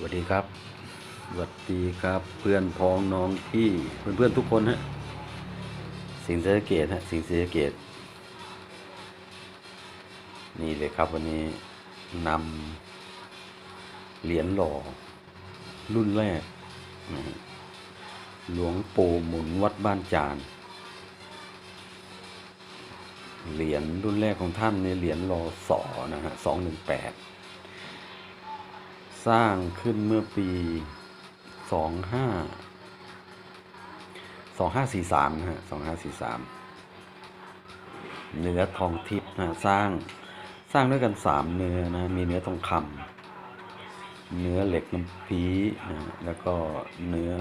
สวัสดีครับ สวัสดีครับเพื่อนพ้องน้องพี่เพื่อนเพื่อนทุกคนฮะสิงห์ศรีสเกตฮะสิงห์ศรีสเกตนี่เลยครับวันนี้นำเหรียญหล่อ รุ่นแรก หลวงปู่หมุนวัดบ้านจานเหรียญรุ่นแรกของท่านเนี่ยเหรียญรอสอนะฮะสองหนึ่งแปด สร้างขึ้นเมื่อปีสองห้าสองห้าสี่สามนะฮะสองห้าสี่สามเนื้อทองทิพย์นะสร้างสร้างด้วยกันสามเนื้อนะมีเนื้อทองคำเนื้อเหล็กน้ำพีนะแล้วก็เนื้อ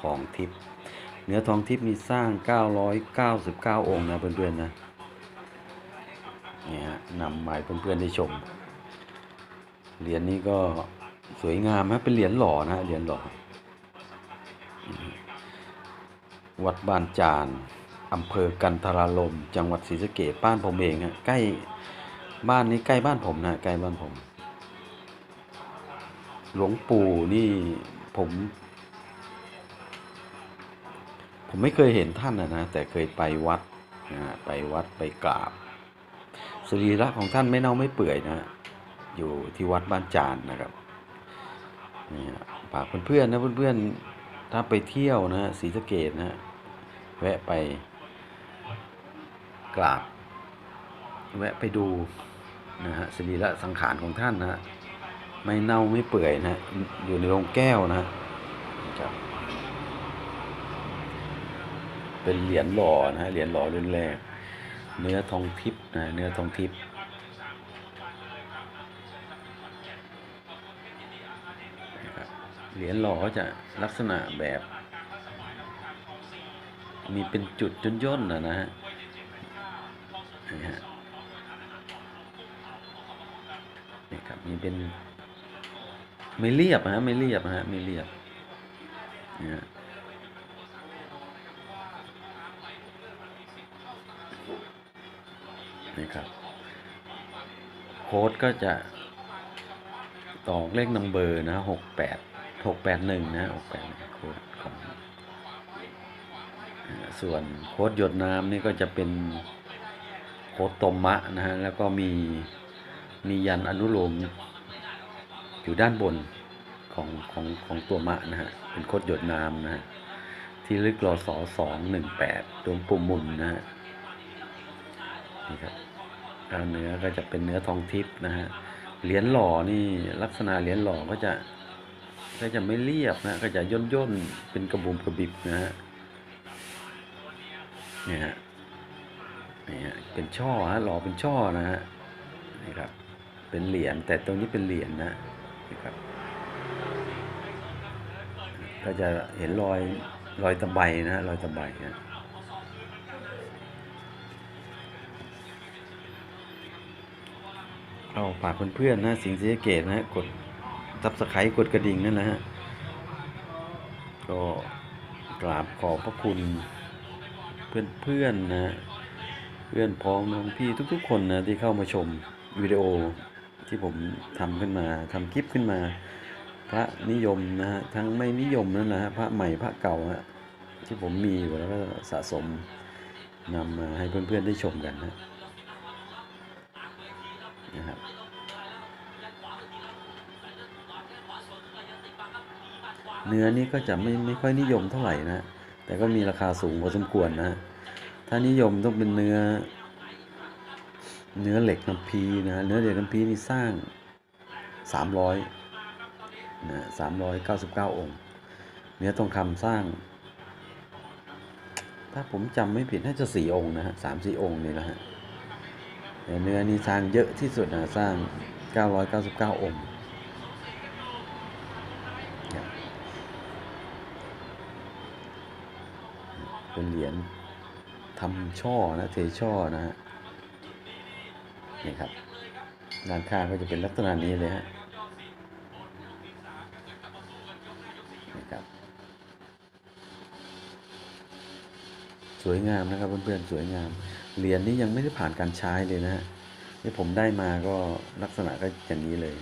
ทองทิพย์เนื้อทองทิพย์มีสร้าง 999 องค์นะเพื่อนๆนะเนี่ยฮะนำมาให้เพื่อนๆได้ชมเหรียญนี้ก็ สวยงามฮะเป็นเหรียญหล่อนะเหรียญหล่อ วัดบ้านจานอำเภอกันทรารมจังหวัดศรีสะเกษบ้านผมเองฮะใกล้บ้านนี้ใกล้บ้านผมนะใกล้บ้านผม หลวงปู่นี่ผม ผมไม่เคยเห็นท่านนะนะแต่เคยไปวัดนะไปวัดไปกราบสรีระของท่านไม่เน่าไม่เปื่อยนะ อยู่ที่วัดบ้านจานนะครับ นี่ฝากเพื่อนๆนะเพื่อนๆถ้าไปเที่ยวนะฮะศรีสะเกดนะฮะแวะไปกราบแวะไปดูนะฮะสรีระสังขารของท่านนะฮะไม่เน่าไม่เปื่อยนะอยู่ในโรงแก้วนะฮะครับเป็นเหรียญหล่อนะฮะเหรียญหล่อรุ่นแรก เนื้อทองทิพย์นะเนื้อทองทิพย์ นะครับ เหรียญหล่อจะลักษณะแบบ มีเป็นจุดย่นๆนะนะฮะนี่ครับมีเป็น ไม่เรียบนะฮะไม่เรียบนะฮะไม่เรียบนี่ฮะนี่ครับโค้ดก็จะตอกเลขนัมเบอร์นะหกแปด หกแปดหนึ่งนะหกแปดโค้ดของส่วนโค้ดหยดน้ำนี่ก็จะเป็นโค้ดตมมะนะฮะแล้วก็มีมียันอนุโลมอยู่ด้านบนของของของตัวมะนะฮะเป็นโค้ดหยดน้ำนะฮะที่ลึกรอสอสองหนึ่งแปดดวงปุ่มมุนนะฮะนี่ครับเนื้อก็จะเป็นเนื้อทองทิพย์นะฮะเหรียญหล่อนี่ลักษณะเหรียญหล่อก็จะ ก็จะไม่เรียบนะก็จะย่นย่นๆเป็นกระบุมกระบิบนะฮะเนี่ยฮะนี่ฮะเป็นช่อฮะหล่อเป็นช่อนะฮะนี่ครับเป็นเหรียญแต่ตรงนี้เป็นเหรียญนะนี่ครับก็จะเห็นรอยรอยตะไบนะฮะรอยตะไบนะเอาฝากเพื่อนๆนะสิงห์ศรีสะเกตนะฮะกด ซับสไครต์กดกระดิ่งนั่นนะฮะ ก็กราบขอบพระคุณเพื่อนๆนะ เพื่อนพ้องน้องพี่ทุกๆ คนนะที่เข้ามาชมวิดีโอที่ผมทำขึ้นมาทำคลิปขึ้นมา พระนิยมนะฮะทั้งไม่นิยมนั่นนะฮะพระใหม่พระเก่าฮะที่ผมมีอยู่แล้วก็สะสมนำมาให้เพื่อนๆได้ชมกันนะ เนื้อนี่ก็จะไม่ไม่ค่อยนิยมเท่าไหร่นะ แต่ก็มีราคาสูงพอสมควรนะ ถ้านิยมต้องเป็นเนื้อ เนื้อเหล็กน้ำพีนะ เนื้อเหล็กน้ำพีนี่สร้างสามร้อยนะสามร้อยเก้าสิบเก้าองค์ เนื้อทองคำสร้าง ถ้าผมจำไม่ผิดน่าจะสี่องค์นะฮะสามสี่องค์นี่นะฮะเนื้อนี่สร้างเยอะที่สุดนะสร้าง 999 องค์เนี่ย เป็นเหรียญทำช่อนะเทช่อนะฮะนี่ครับด้านข้างก็จะเป็นลักษณะนี้เลยฮะนี่ครับ สวยงามนะครับเพื่อนๆสวยงาม เหรียญนี้ยังไม่ได้ผ่านการใช้เลยนะฮะที่ผมได้มาก็ลักษณะก็อย่างนี้เลย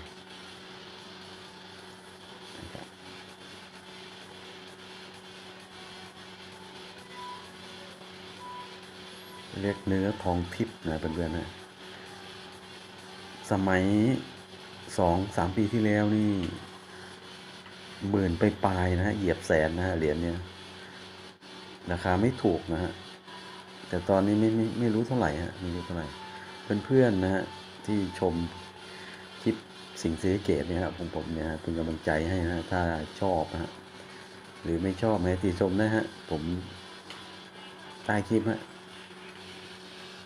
เรียกเนื้อทองทิพย์นะเพื่อนๆนะสมัยสองสามปีที่แล้วนี่หมื่นไปปลายนะฮะเหยียบแสนนะฮะเหรียญเนี่ยราคาไม่ถูกนะฮะแต่ตอนนี้ไม่ไม่ไม่รู้เท่าไหร่ฮะไม่รู้เท่าไหร่เพื่อนๆนะฮะที่ชมคลิปสิ่งเสียเกตเนี่ยครับของผมเนี่ยฮะเป็นกำลังใจให้นะฮะถ้าชอบนะฮะหรือไม่ชอบให้ติชมนะฮะผมใต้คลิปฮะ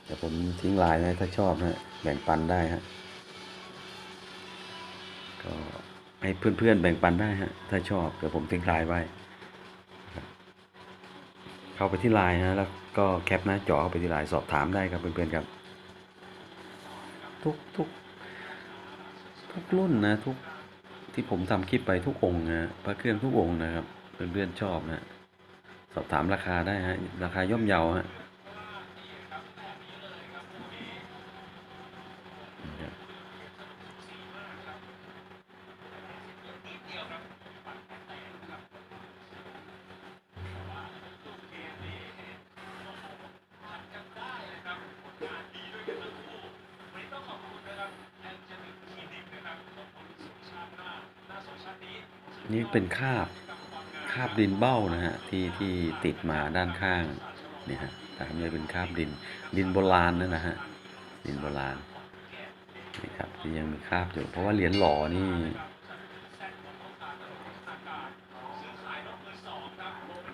เดี๋ยวผมทิ้งไลน์นะถ้าชอบนะแบ่งปันได้ฮะก็ให้เพื่อนๆแบ่งปันได้ฮะถ้าชอบเดี๋ยวผมทิ้งไลน์ไว้เข้าไปที่ไลน์นะแล้วก็แคปหน้าจอเข้าไปที่ไลน์สอบถามได้ครับเพื่อนๆครับ ทุกทุกทุกรุ่นนะทุกที่ผมทำคลิปไปทุกองนะพระเครื่องทุกองนะครับเพื่อนๆชอบนะสอบถามราคาได้ฮะราคาย่อมเยาฮะ นี่เป็นคาบคาบดินเบ้านะฮะที่ที่ติดมาด้านข้างเนี่ยฮะตามเลยเป็นคาบดินดินโบราณนั่นนะฮะดินโบราณนี่ครับที่ยังมีคาบอยู่เพราะว่าเหรียญหล่อนี่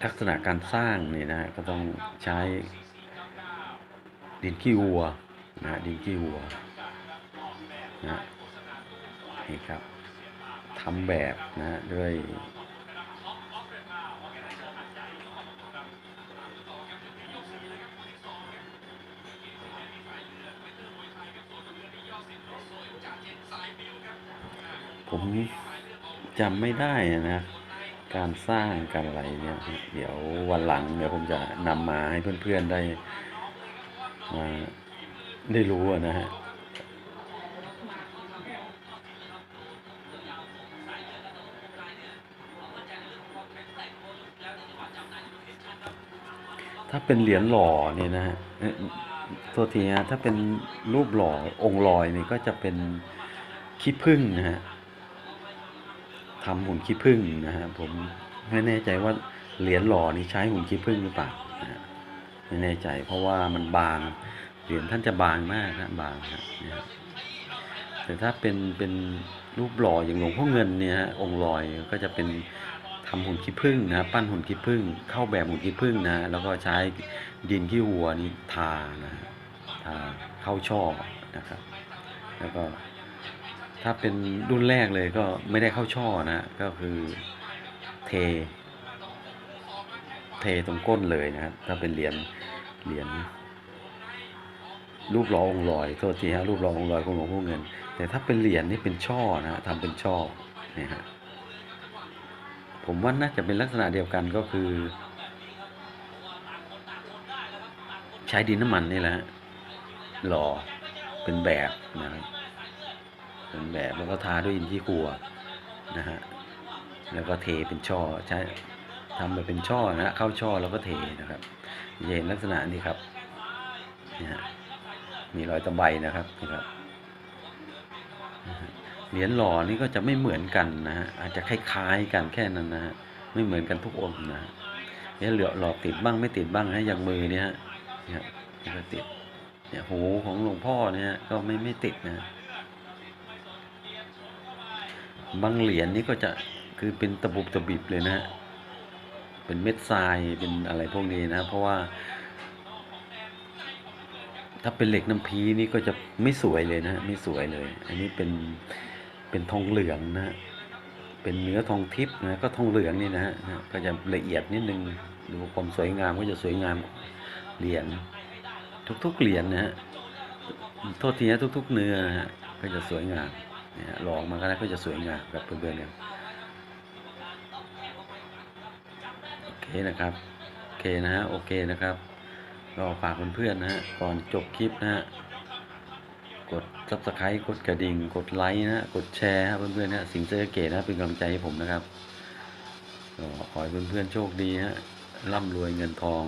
ลักษณะการสร้างนี่นะก็ต้องใช้ดินขี้วัวนะดินขี้วัวนะนี่ครับทำแบบนะด้วยผมจำไม่ได้นะ การสร้างการอะไรเนี่ยเดี๋ยววันหลังเดี๋ยวผมจะนำมาให้เพื่อนๆได้มาได้รู้นะฮะถ้าเป็นเหรียญหล่อเนี่ยนะฮะเอ่อโทษทีนะถ้าเป็นรูปหล่อองค์ลอยนี่ก็จะเป็นขี้ผึ้งนะฮะ ทำหุ่นขี้ผึ้งนะฮะผมไม่แน่ใจว่าเหรียญหล่อนี่ใช้หุ่นขี้ผึ้งหรือเปล่านะไม่แน่ใจ เพราะว่ามันบางเหรียญท่านจะบางมากนะบางนะเนี่ยแต่ถ้าเป็นเป็นรูปหล่ออย่างหลวงพ่อเงินเนี่ยฮะองค์ลอยก็จะเป็นทำหุ่นขี้ผึ้งนะปั้นหุ่นขี้ผึ้งเข้าแบบหุ่นขี้ผึ้งนะแล้วก็ใช้ดินขี้วัวนี่ทานะทาเข้าช่อนะครับ แล้วก็ ถ้าเป็นรุ่นแรกเลยก็ไม่ได้เข้าช่อนะ ก็คือเท เทตรงก้นเลยนะครับ ถ้าเป็นเหรียญเหรียญรูปล่อองลอยโทษทีฮะรูปล่อองลอยของหลวงพ่อเงิน แต่ถ้าเป็นเหรียญนี่เป็นช่อนะฮะทำเป็นช่อเนี่ยฮะผมว่าน่าจะเป็นลักษณะเดียวกันก็คือ ใช้ดินน้ำมันนี่แหละฮะหล่อเป็นแบบนะครับ เป็นแบบแล้วก็ทาด้วยอินที่ครัวนะฮะแล้วก็เทเป็นช่อใช้ทำไปเป็นช่อนะฮะเข้าช่อแล้วก็เทนะครับเห็นลักษณะนี้ครับนี่ฮะมีรอยตะไบนะครับนี่ครับเหรียญหล่อนี่ก็จะไม่เหมือนกันนะฮะอาจจะคล้ายๆกันแค่นั้นนะฮะไม่เหมือนกันทุกองค์นะเนี่ยเหลือหลอติดบ้างไม่ติดบ้างฮะอย่างมือเนี่ยฮะเนี่ยก็ติดเนี่ยหูของหลวงพ่อเนี่ยก็ไม่ไม่ติดนะ บางเหรียญนี่ก็จะคือเป็นตะบุบตะบิบเลยนะ เป็นเม็ดทรายเป็นอะไรพวกนี้นะ เพราะว่า ถ้าเป็นเหล็กน้ำพีนี่ก็จะไม่สวยเลยนะไม่สวยเลย อันนี้เป็นเป็นทองเหลืองนะ เป็นเนื้อทองทิพย์นะก็ทองเหลืองนี่นะฮะก็จะละเอียดนิดนึงดูความสวยงามก็จะสวยงามเหรียญทุกๆเหรียญนะฮะโทษทีนะทุก ๆ เนื้อนะฮะก็จะสวยงาม เนี่ยลองมาก็ได้ก็จะสวยงามแบบเพื่อนๆเนี่ยโอเคนะครับโอเคนะฮะโอเคนะครับก็ฝากเพื่อนๆนะฮะก่อนจบคลิปนะฮะกด subscribe กดกระดิ่ง กดไลค์นะฮะกดแชร์ฮะเพื่อนๆนะสิงเจอเกตนะเป็นกำลังใจให้ผมนะครับก็ขอให้เพื่อนๆโชคดีฮะร่ำรวยเงินทอง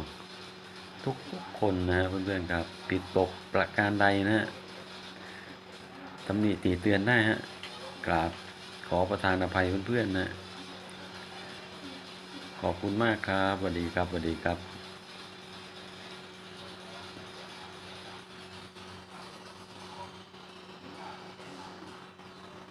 ทุกคนนะเพื่อนๆครับผิดตกประการใดนะฮะ ตำหนิตีเตือนได้ฮะกราบขอประทานอภัยเพื่อนๆนะ ขอบคุณมากครับสวัสดีครับสวัสดีครับ